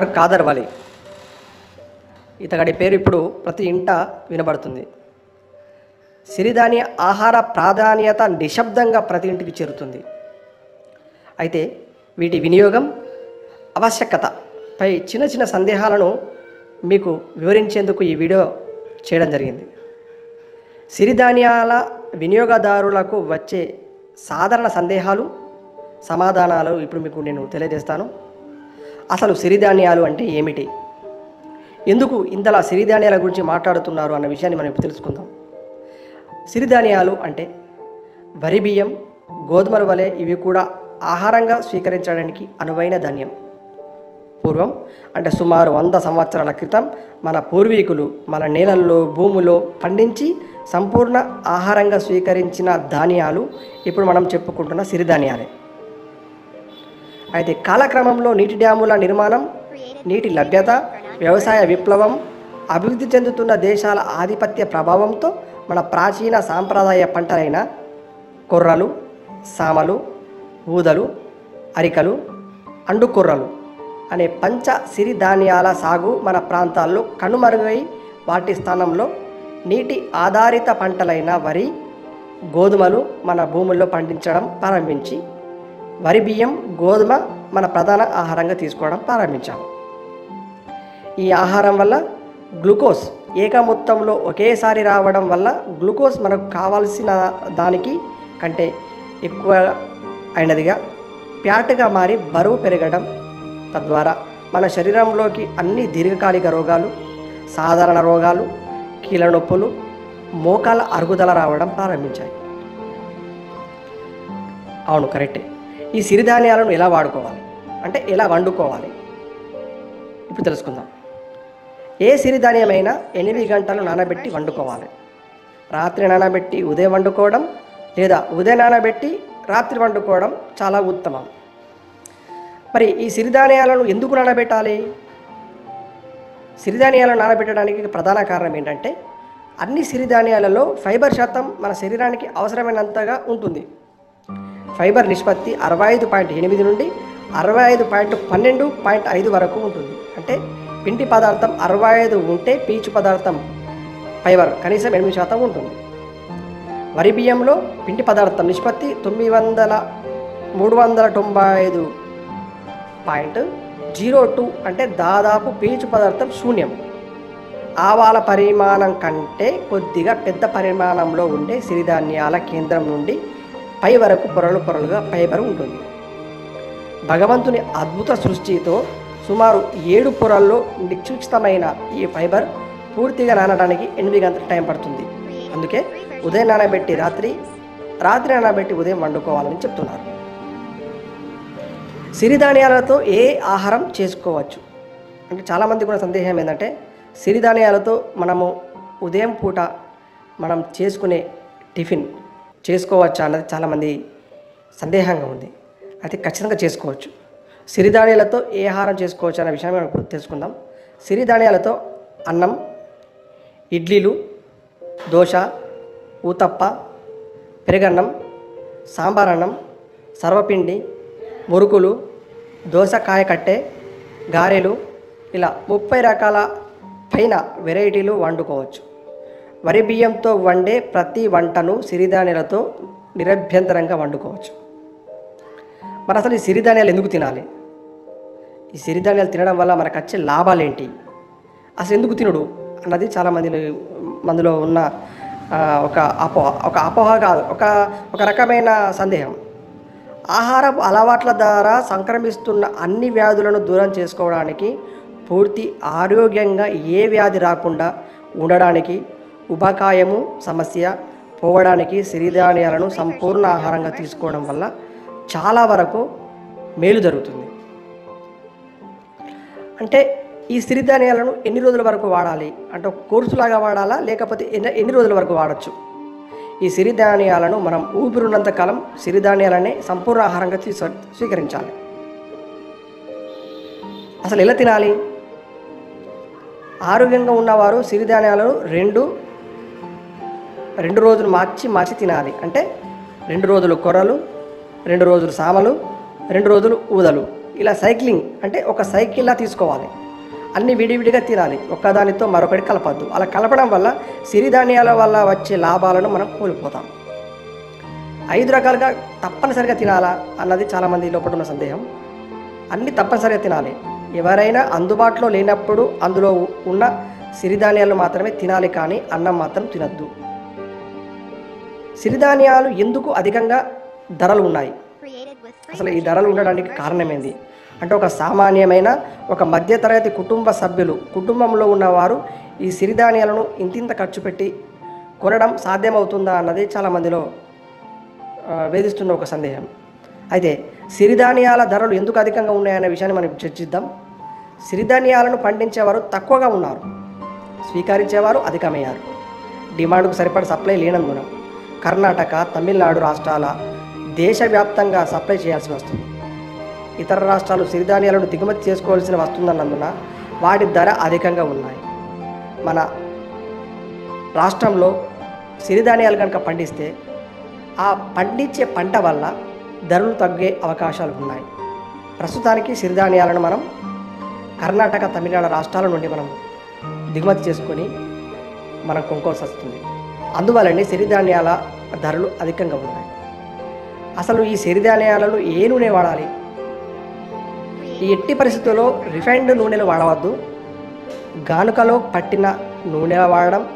Doctor Khadar వలి. ఇతగడి పేరు ఇప్పుడు ప్రతి ఇంట వినబడుతుంది. సిరిధాన్య ఆహార ప్రాధాన్యత నిశ్శబ్దంగా ప్రతి ఇంటికి చేరుతుంది. అయితే వీటి వినియోగం ఆవశ్యకతపై చిన్న చిన్న సందేహాలను మీకు వివరించేందుకు ఈ వీడియో చేయడం జరిగింది. సిరిధాన్యాల వినియోగదారులకు వచ్చే సాధారణ సందేహాలు సమాధానాలు ఇప్పుడు మీకు నేను తెలియజేస్తాను. అసలు సిరిధాన్యాలు అంటే ఏమిటి? ఎందుకు ఇంతలా సిరిధాన్యాల గురించి మాట్లాడుతున్నారు అన్న విషయాన్ని మనం ఇప్పుడు తెలుసుకుందాం. సిరిధాన్యాలు అంటే వరి బియ్యం గోధుమల వలె ఇవి కూడా ఆహారంగా స్వీకరించడానికి అనువైన ధాన్యం. పూర్వం అంటే సుమారు వంద సంవత్సరాల క్రితం మన పూర్వీకులు మన నేలల్లో భూములో పండించి సంపూర్ణ ఆహారంగా స్వీకరించిన ధాన్యాలు ఇప్పుడు మనం చెప్పుకుంటున్న సిరిధాన్యాలే. అయితే కాలక్రమంలో నీటి డ్యాముల నిర్మాణం నీటి లభ్యత వ్యవసాయ విప్లవం అభివృద్ధి చెందుతున్న దేశాల ఆధిపత్య ప్రభావంతో మన ప్రాచీన సాంప్రదాయ పంటలైన కొర్రలు సామలు ఊదలు అరికలు అండుకొర్రలు అనే పంచ సిరిధాన్యాల సాగు మన ప్రాంతాల్లో కనుమరుగై వాటి స్థానంలో నీటి ఆధారిత పంటలైన వరి గోధుమలు మన భూముల్లో పండించడం ప్రారంభించి వరి బియ్యం గోధుమ మన ప్రధాన ఆహారంగా తీసుకోవడం ప్రారంభించాము ఈ ఆహారం వల్ల గ్లూకోజ్ ఏక మొత్తంలో ఒకేసారి రావడం వల్ల గ్లూకోజ్ మనకు కావాల్సిన దానికి కంటే ఎక్కువ అయినదిగా ప్యాట్గా మారి బరువు పెరగడం తద్వారా మన శరీరంలోకి అన్ని దీర్ఘకాలిక రోగాలు సాధారణ రోగాలు కీళ్ళ నొప్పులు మోకాల అరుగుదల రావడం ప్రారంభించాయి. అవును కరెక్టే. ఈ సిరిధాన్యాలను ఎలా వాడుకోవాలి? అంటే ఎలా వండుకోవాలి? ఇప్పుడు తెలుసుకుందాం. ఏ సిరిధాన్యమైనా ఎనిమిది గంటలు నానబెట్టి వండుకోవాలి. రాత్రి నానబెట్టి ఉదయం వండుకోవడం లేదా ఉదయం నానబెట్టి రాత్రి వండుకోవడం చాలా ఉత్తమం. మరి ఈ సిరిధాన్యాలను ఎందుకు నానబెట్టాలి? సిరిధాన్యాలను నానబెట్టడానికి ప్రధాన కారణం ఏంటంటే అన్ని సిరిధాన్యాలలో ఫైబర్ శాతం మన శరీరానికి అవసరమైనంతగా ఉంటుంది. ఫైబర్ నిష్పత్తి అరవై ఐదు పాయింట్ ఎనిమిది నుండి అరవై ఐదు పాయింట్ పన్నెండు పాయింట్ ఐదు వరకు ఉంటుంది. అంటే పిండి పదార్థం అరవై ఐదు ఉంటే పీచు పదార్థం ఫైబర్ కనీసం ఎనిమిది శాతం ఉంటుంది. వరి బియ్యంలో పిండి పదార్థం నిష్పత్తి తొమ్మిది వందల మూడు వందల తొంభై ఐదు పాయింట్ జీరో టూ అంటే దాదాపు పీచు పదార్థం శూన్యం. ఆవాల పరిమాణం కంటే కొద్దిగా పెద్ద పరిమాణంలో ఉండే సిరిధాన్యాల కేంద్రం నుండి పై వరకు పొరలు పొరలుగా ఫైబర్ ఉంటుంది. భగవంతుని అద్భుత సృష్టితో సుమారు ఏడు పొరల్లో నిక్షిప్తమైన ఈ ఫైబర్ పూర్తిగా నానడానికి ఎనిమిది గంటల టైం పడుతుంది. అందుకే ఉదయం నానబెట్టి రాత్రి రాత్రి నానబెట్టి ఉదయం వండుకోవాలని చెప్తున్నారు. సిరిధాన్యాలతో ఏ ఆహారం చేసుకోవచ్చు? అంటే చాలామంది కూడా సందేహం ఏంటంటే సిరిధాన్యాలతో మనము ఉదయం పూట మనం చేసుకునే టిఫిన్ చేసుకోవచ్చా అన్నది చాలామంది సందేహంగా ఉంది. అయితే ఖచ్చితంగా చేసుకోవచ్చు. సిరిధాన్యాలతో ఏ ఆహారం చేసుకోవచ్చు అనే విషయాన్ని మనం ఇప్పుడు తెలుసుకుందాం. సిరిధాన్యాలతో అన్నం ఇడ్లీలు దోశ ఊతప్ప పెరుగన్నం సాంబార్ అన్నం సర్వపిండి మురుకులు దోసకాయ కట్టె గారెలు ఇలా ముప్పై రకాల పైన వెరైటీలు వండుకోవచ్చు. వరి బియ్యంతో వండే ప్రతి వంటను సిరిధాన్యాలతో నిరభ్యంతరంగా వండుకోవచ్చు. మరి అసలు ఈ సిరిధాన్యాలు ఎందుకు తినాలి? ఈ సిరిధాన్యాలు తినడం వల్ల మనకు వచ్చే లాభాలు ఏంటి? అసలు ఎందుకు తినడు? అన్నది చాలామంది మందిలో ఉన్న ఒక అపోహ ఒక అపోహ కాదు ఒక ఒక రకమైన సందేహం. ఆహార అలవాట్ల ద్వారా సంక్రమిస్తున్న అన్ని వ్యాధులను దూరం చేసుకోవడానికి పూర్తి ఆరోగ్యంగా ఏ వ్యాధి రాకుండా ఉండడానికి ఉబకాయము సమస్య పోవడానికి సిరిధాన్యాలను సంపూర్ణ ఆహారంగా తీసుకోవడం వల్ల చాలా వరకు మేలు జరుగుతుంది. అంటే ఈ సిరిధాన్యాలను ఎన్ని రోజుల వరకు వాడాలి? అంటే ఒక కోర్సులాగా వాడాలా? లేకపోతే ఎన్ని ఎన్ని రోజుల వరకు వాడచ్చు? ఈ సిరిధాన్యాలను మనం ఊపిరినంత కాలం సిరిధాన్యాలనే సంపూర్ణ ఆహారంగా తీసు స్వీకరించాలి. అసలు ఎలా తినాలి? ఆరోగ్యంగా ఉన్నవారు సిరిధాన్యాలను రెండు రెండు రోజులు మార్చి మార్చి తినాలి. అంటే రెండు రోజులు కొర్రలు రెండు రోజులు సామలు రెండు రోజులు ఊదలు. ఇలా సైక్లింగ్ అంటే ఒక సైకిల్లా తీసుకోవాలి. అన్ని విడివిడిగా తినాలి. ఒక్కదానితో మరొకటి కలపద్దు. అలా కలపడం వల్ల సిరిధాన్యాల వల్ల వచ్చే లాభాలను మనం కోల్పోతాం. ఐదు రకాలుగా తప్పనిసరిగా తినాలా అన్నది చాలామంది లోపల ఉన్న సందేహం. అన్ని తప్పనిసరిగా తినాలి. ఎవరైనా అందుబాటులో లేనప్పుడు అందులో ఉన్న సిరిధాన్యాలు మాత్రమే తినాలి కానీ అన్నం మాత్రం తినద్దు. సిరిధాన్యాలు ఎందుకు అధికంగా ధరలు ఉన్నాయి? అసలు ఈ ధరలు ఉండడానికి కారణమేంది? అంటే ఒక సామాన్యమైన ఒక మధ్యతరగతి కుటుంబ సభ్యులు కుటుంబంలో ఉన్నవారు ఈ సిరిధాన్యాలను ఇంతింత ఖర్చు పెట్టి కొనడం సాధ్యమవుతుందా అన్నది చాలామందిలో వేధిస్తున్న ఒక సందేహం. అయితే సిరిధాన్యాల ధరలు ఎందుకు అధికంగా ఉన్నాయనే విషయాన్ని మనం చర్చిద్దాం. సిరిధాన్యాలను పండించేవారు తక్కువగా ఉన్నారు. స్వీకరించేవారు అధికమయ్యారు. డిమాండ్కు సరిపడ సప్లై లేనందున. కర్ణాటక తమిళనాడు రాష్ట్రాల దేశవ్యాప్తంగా సప్లై చేయాల్సి వస్తుంది. ఇతర రాష్ట్రాలు సిరిధాన్యాలను దిగుమతి చేసుకోవాల్సిన వస్తుందన్నందున వాటి ధర అధికంగా ఉన్నాయి. మన రాష్ట్రంలో సిరిధాన్యాలు కనుక పండిస్తే ఆ పండించే పంట వల్ల ధరలు తగ్గే అవకాశాలు ఉన్నాయి. ప్రస్తుతానికి సిరిధాన్యాలను మనం కర్ణాటక తమిళనాడు రాష్ట్రాల నుండి మనం దిగుమతి చేసుకొని మనం కొనుక్కోవాల్సి వస్తుంది. అందువల్లనే సిరిధాన్యాల ధరలు అధికంగా ఉన్నాయి. అసలు ఈ సిరిధాన్యాలలో ఏ నూనె వాడాలి? ఈ ఎట్టి పరిస్థితుల్లో రిఫైన్డ్ నూనెలు వాడవద్దు. గానుకలో పట్టిన నూనె వాడడం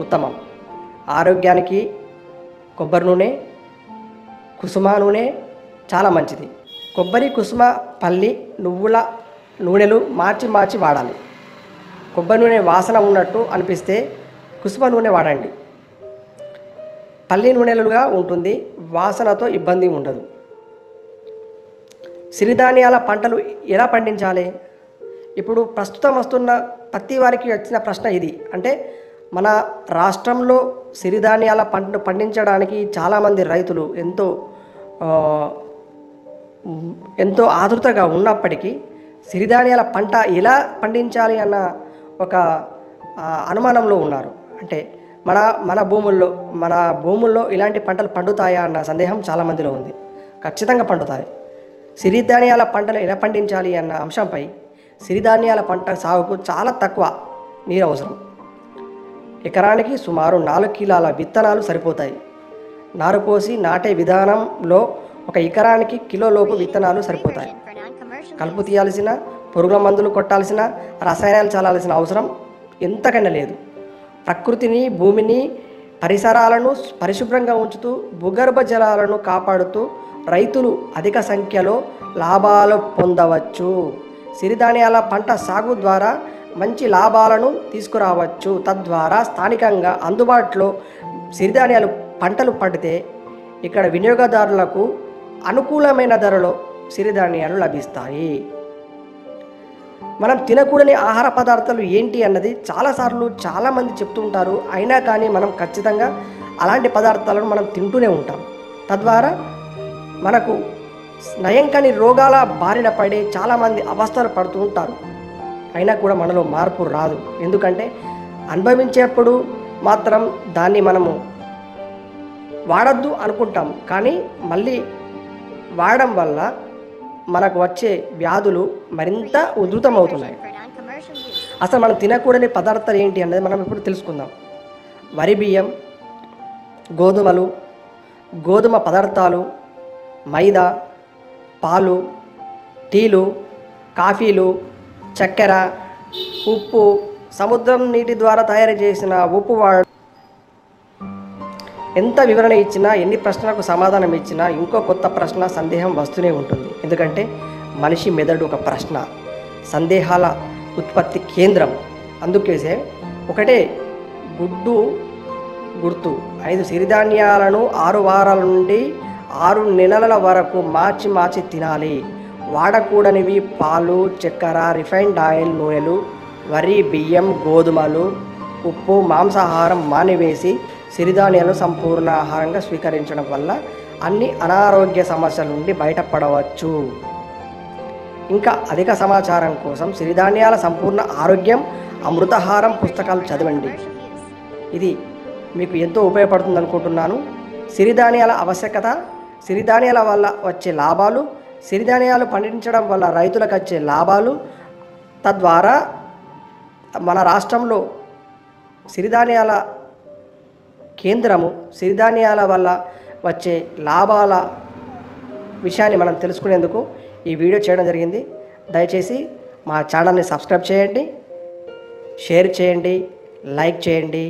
ఉత్తమం. ఆరోగ్యానికి కొబ్బరి నూనె కుసుమ నూనె చాలా మంచిది. కొబ్బరి కుసుమ పల్లి నువ్వుల నూనెలు మార్చి మార్చి వాడాలి. కొబ్బరి నూనె వాసన ఉన్నట్టు అనిపిస్తే కుసుమ నూనె వాడండి. పల్లి నూనెలుగా ఉంటుంది. వాసనతో ఇబ్బంది ఉండదు. సిరిధాన్యాల పంటలు ఎలా పండించాలి? ఇప్పుడు ప్రస్తుతం వస్తున్న ప్రతి వారికి వచ్చిన ప్రశ్న ఇది. అంటే మన రాష్ట్రంలో సిరిధాన్యాల పంటను పండించడానికి చాలామంది రైతులు ఎంతో ఎంతో ఆతృతగా ఉన్నప్పటికీ సిరిధాన్యాల పంట ఎలా పండించాలి అన్న ఒక అనుమానంలో ఉన్నారు. అంటే మన మన భూముల్లో మన భూముల్లో ఇలాంటి పంటలు పండుతాయా అన్న సందేహం చాలామందిలో ఉంది. ఖచ్చితంగా పండుతాయి. సిరిధాన్యాల పంటలు ఎలా పండించాలి అన్న అంశంపై సిరిధాన్యాల పంట సాగుకు చాలా తక్కువ నీరు అవసరం. ఎకరానికి సుమారు నాలుగు కిలోల విత్తనాలు సరిపోతాయి. నారు పోసి నాటే విధానంలో ఒక ఎకరానికి కిలోలోపు విత్తనాలు సరిపోతాయి. కలుపు తీయాల్సిన పురుగుల మందులు కొట్టాల్సిన రసాయనాలు చల్లాల్సిన అవసరం ఎంతకన్నా లేదు. ప్రకృతిని భూమిని పరిసరాలను పరిశుభ్రంగా ఉంచుతూ భూగర్భ జలాలను కాపాడుతూ రైతులు అధిక సంఖ్యలో లాభాలు పొందవచ్చు. సిరిధాన్యాల పంట సాగు ద్వారా మంచి లాభాలను తీసుకురావచ్చు. తద్వారా స్థానికంగా అందుబాటులో సిరిధాన్యాలు పంటలు పండితే ఇక్కడ వినియోగదారులకు అనుకూలమైన ధరలో సిరిధాన్యాలు లభిస్తాయి. మనం తినకూడని ఆహార పదార్థాలు ఏంటి అన్నది చాలాసార్లు చాలామంది చెప్తూ ఉంటారు అయినా కానీ మనం ఖచ్చితంగా అలాంటి పదార్థాలను మనం తింటూనే ఉంటాం. తద్వారా మనకు నయం కాని రోగాల బారిన పడే చాలామంది అవస్థలు పడుతూ ఉంటారు. అయినా కూడా మనలో మార్పు రాదు. ఎందుకంటే అనుభవించేప్పుడు మాత్రం దాన్ని మనము వాడద్దు అనుకుంటాం. కానీ మళ్ళీ వాడడం వల్ల మనకు వచ్చే వ్యాధులు మరింత ఉధృతమవుతున్నాయి. అసలు మనం తినకూడని పదార్థాలు ఏంటి అనేది మనం ఇప్పుడు తెలుసుకుందాం. వరి బియ్యం గోధుమలు గోధుమ పదార్థాలు మైదా పాలు టీలు కాఫీలు చక్కెర ఉప్పు సముద్రం నీటి ద్వారా తయారు చేసిన ఉప్పు వాడ ఎంత వివరణ ఇచ్చినా ఎన్ని ప్రశ్నలకు సమాధానం ఇచ్చినా ఇంకో కొత్త ప్రశ్న సందేహం వస్తూనే ఉంటుంది. ఎందుకంటే మనిషి మెదడు ఒక ప్రశ్న. సందేహాల ఉత్పత్తి కేంద్రం. అందుకేసే ఒకటే గుడ్డు గుర్తు. ఐదు సిరిధాన్యాలను ఆరు వారాల నుండి ఆరు నెలల వరకు మార్చి మార్చి తినాలి. వాడకూడనివి పాలు చక్కెర రిఫైన్డ్ ఆయిల్ నూనెలు వరి బియ్యం గోధుమలు ఉప్పు మాంసాహారం మానివేసి సిరిధాన్యాలు సంపూర్ణ ఆహారంగా స్వీకరించడం వల్ల అన్ని అనారోగ్య సమస్యల నుండి బయటపడవచ్చు. ఇంకా అధిక సమాచారం కోసం సిరిధాన్యాల సంపూర్ణ ఆరోగ్యం అమృతహారం పుస్తకాలు చదవండి. ఇది మీకు ఎంతో ఉపయోగపడుతుంది అనుకుంటున్నాను సిరిధాన్యాల ఆవశ్యకత సిరిధాన్యాల వల్ల వచ్చే లాభాలు సిరిధాన్యాలు పండించడం వల్ల రైతులకు వచ్చే లాభాలు తద్వారా మన రాష్ట్రంలో సిరిధాన్యాల కేంద్రము సిరిధాన్యాల వల్ల వచ్చే లాభాల విషయాన్ని మనం తెలుసుకునేందుకు ఈ వీడియో చేయడం జరిగింది. దయచేసి మా ఛానల్ని సబ్స్క్రైబ్ చేయండి షేర్ చేయండి లైక్ చేయండి.